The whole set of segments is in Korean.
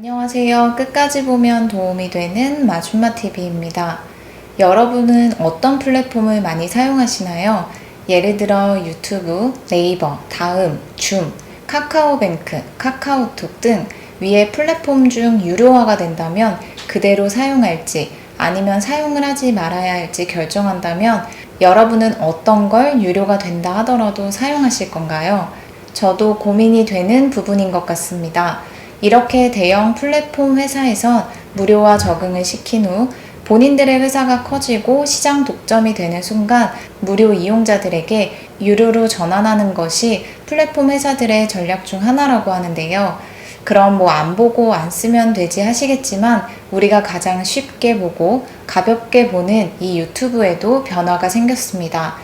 안녕하세요. 끝까지 보면 도움이 되는 마준마 TV입니다. 여러분은 어떤 플랫폼을 많이 사용하시나요? 예를 들어 유튜브, 네이버, 다음, 줌, 카카오뱅크, 카카오톡 등 위의 플랫폼 중 유료화가 된다면 그대로 사용할지 아니면 사용을 하지 말아야 할지 결정한다면 여러분은 어떤 걸 유료가 된다 하더라도 사용하실 건가요? 저도 고민이 되는 부분인 것 같습니다. 이렇게 대형 플랫폼 회사에선 무료화 적응을 시킨 후 본인들의 회사가 커지고 시장 독점이 되는 순간 무료 이용자들에게 유료로 전환하는 것이 플랫폼 회사들의 전략 중 하나라고 하는데요. 그럼 뭐 안 보고 안 쓰면 되지 하시겠지만 우리가 가장 쉽게 보고 가볍게 보는 이 유튜브에도 변화가 생겼습니다.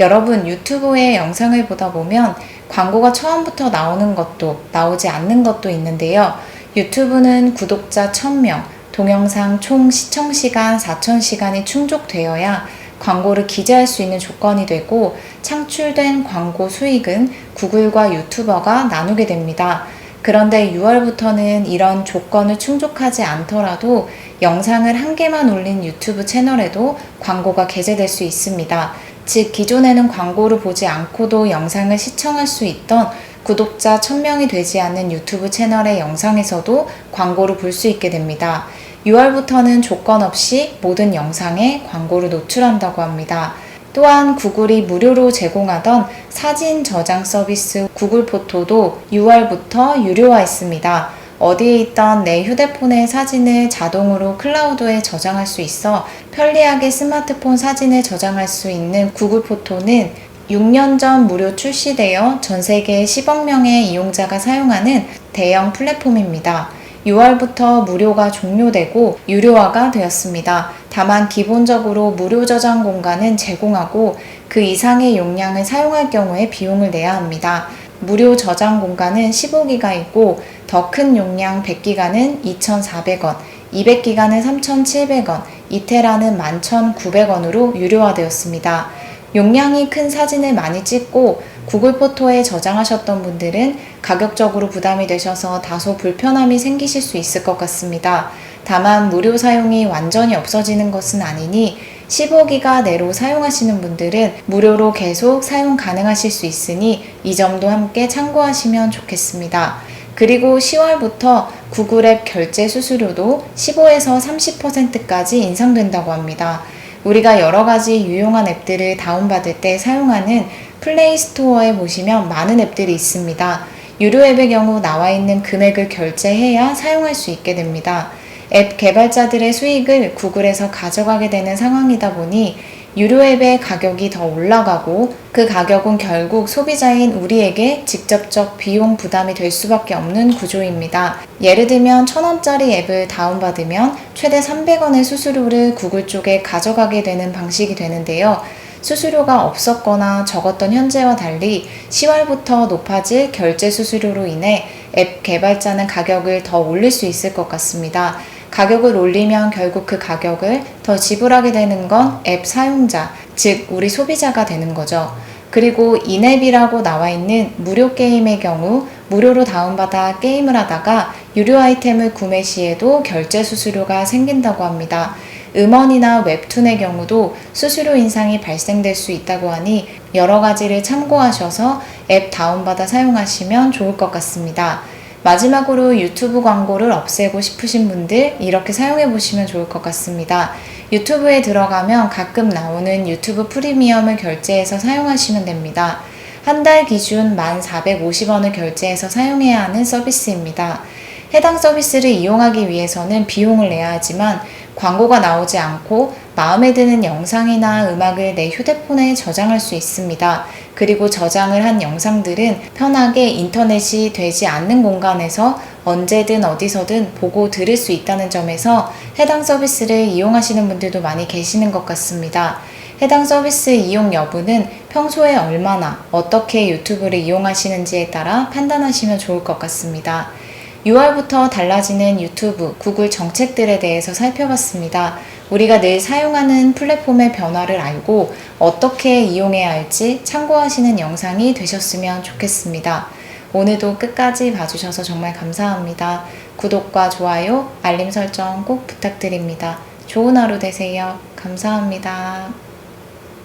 여러분 유튜브에 영상을 보다 보면 광고가 처음부터 나오는 것도 나오지 않는 것도 있는데요. 유튜브는 구독자 1000명, 동영상 총 시청시간 4000시간이 충족되어야 광고를 기재할 수 있는 조건이 되고 창출된 광고 수익은 구글과 유튜버가 나누게 됩니다. 그런데 6월부터는 이런 조건을 충족하지 않더라도 영상을 한 개만 올린 유튜브 채널에도 광고가 게재될 수 있습니다. 즉, 기존에는 광고를 보지 않고도 영상을 시청할 수 있던 구독자 1000명이 되지 않는 유튜브 채널의 영상에서도 광고를 볼 수 있게 됩니다. 6월부터는 조건 없이 모든 영상에 광고를 노출한다고 합니다. 또한 구글이 무료로 제공하던 사진 저장 서비스 구글 포토도 6월부터 유료화했습니다. 어디에 있던 내 휴대폰의 사진을 자동으로 클라우드에 저장할 수 있어 편리하게 스마트폰 사진을 저장할 수 있는 구글 포토는 6년 전 무료 출시되어 전 세계 10억 명의 이용자가 사용하는 대형 플랫폼입니다. 6월부터 무료가 종료되고 유료화가 되었습니다. 다만 기본적으로 무료 저장 공간은 제공하고 그 이상의 용량을 사용할 경우에 비용을 내야 합니다. 무료 저장 공간은 15기가이고 더 큰 용량 100기가는 2,400원, 200기가는 3,700원, 2테라는 11,900원으로 유료화되었습니다. 용량이 큰 사진을 많이 찍고 구글 포토에 저장하셨던 분들은 가격적으로 부담이 되셔서 다소 불편함이 생기실 수 있을 것 같습니다. 다만 무료 사용이 완전히 없어지는 것은 아니니 15기가 내로 사용하시는 분들은 무료로 계속 사용 가능하실 수 있으니 이 점도 함께 참고하시면 좋겠습니다. 그리고 10월부터 구글 앱 결제 수수료도 15에서 30%까지 인상된다고 합니다. 우리가 여러 가지 유용한 앱들을 다운받을 때 사용하는 플레이 스토어에 보시면 많은 앱들이 있습니다. 유료 앱의 경우 나와 있는 금액을 결제해야 사용할 수 있게 됩니다. 앱 개발자들의 수익을 구글에서 가져가게 되는 상황이다 보니 유료 앱의 가격이 더 올라가고 그 가격은 결국 소비자인 우리에게 직접적 비용 부담이 될 수밖에 없는 구조입니다. 예를 들면 1000원짜리 앱을 다운받으면 최대 300원의 수수료를 구글 쪽에 가져가게 되는 방식이 되는데요. 수수료가 없었거나 적었던 현재와 달리 10월부터 높아질 결제 수수료로 인해 앱 개발자는 가격을 더 올릴 수 있을 것 같습니다. 가격을 올리면 결국 그 가격을 더 지불하게 되는 건 앱 사용자, 즉 우리 소비자가 되는 거죠. 그리고 인앱이라고 나와 있는 무료 게임의 경우 무료로 다운받아 게임을 하다가 유료 아이템을 구매 시에도 결제 수수료가 생긴다고 합니다. 음원이나 웹툰의 경우도 수수료 인상이 발생될 수 있다고 하니 여러 가지를 참고하셔서 앱 다운받아 사용하시면 좋을 것 같습니다. 마지막으로 유튜브 광고를 없애고 싶으신 분들 이렇게 사용해 보시면 좋을 것 같습니다. 유튜브에 들어가면 가끔 나오는 유튜브 프리미엄을 결제해서 사용하시면 됩니다. 한 달 기준 1,450원을 결제해서 사용해야 하는 서비스입니다. 해당 서비스를 이용하기 위해서는 비용을 내야 하지만 광고가 나오지 않고 마음에 드는 영상이나 음악을 내 휴대폰에 저장할 수 있습니다. 그리고 저장을 한 영상들은 편하게 인터넷이 되지 않는 공간에서 언제든 어디서든 보고 들을 수 있다는 점에서 해당 서비스를 이용하시는 분들도 많이 계시는 것 같습니다. 해당 서비스 이용 여부는 평소에 얼마나 어떻게 유튜브를 이용하시는지에 따라 판단하시면 좋을 것 같습니다. 6월부터 달라지는 유튜브, 구글 정책들에 대해서 살펴봤습니다. 우리가 늘 사용하는 플랫폼의 변화를 알고 어떻게 이용해야 할지 참고하시는 영상이 되셨으면 좋겠습니다. 오늘도 끝까지 봐주셔서 정말 감사합니다. 구독과 좋아요, 알림 설정 꼭 부탁드립니다. 좋은 하루 되세요. 감사합니다.